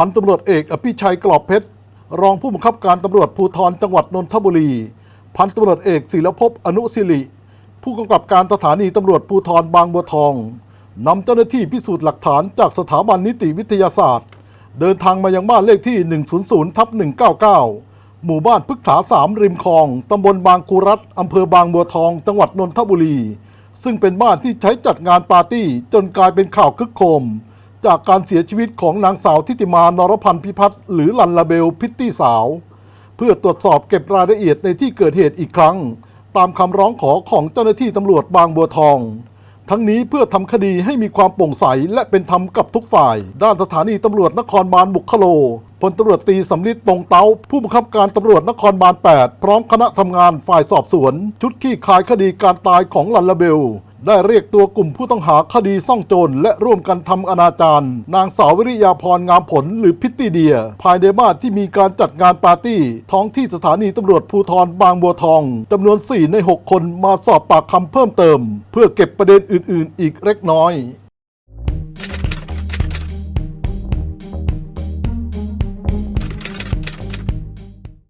พันตำรวจเอกอภิชัยกรอบเพชร รองผู้บังคับการตำรวจภูธรจังหวัดนนทบุรี พันตำรวจเอกศิลภพอนุสิริ ผู้กำกับการสถานีตำรวจภูธรบางบัวทองนำเจ้าหน้าที่พิสูจน์หลักฐานจากสถาบันนิติวิทยาศาสตร์ เดินทางมายังบ้านเลขที่ 100ทับ199 หมู่บ้านพฤกษาสามริมคลองตำบลบางคูรัฐอำเภอบางบัวทอง จังหวัดนนทบุรี ซึ่งเป็นบ้านที่ใช้จัดงานปาร์ตี้จนกลายเป็นข่าวคึกโคม จากการเสียชีวิตของนางสาวทิติมานรพันธ์พิพัฒน์หรือลันลาเบลพิตตี้สาว เพื่อตรวจสอบเก็บรายละเอียดในที่เกิดเหตุอีกครั้ง ตามคำร้องขอของเจ้าหน้าที่ตำรวจบางบัวทอง ทั้งนี้เพื่อทำคดีให้มีความโปร่งใสและเป็นธรรมกับทุกฝ่าย ด้านสถานีตำรวจนครบาลบุคโลพลตำรวจตีสำลิดปงเตาผู้บังคับการตำรวจนครบาล 8 พร้อมคณะทำงานฝ่ายสอบสวน ชุดขี้คายคดีการตายของลันลาเบล ได้เรียกตัวกลุ่มผู้ต้องหาคดีซ่องโจรและร่วมกันทำอนาจารนางสาววิริยาพรงามผลหรือพิตตี้เดีย ภายในบ้านที่มีการจัดงานปาร์ตี้ ท้องที่สถานีตำรวจภูธรบางบัวทองจำนวน 4 ใน 6 คนมาสอบปากคำเพิ่มเติม เพื่อเก็บประเด็นอื่น ๆ อีกเล็กน้อย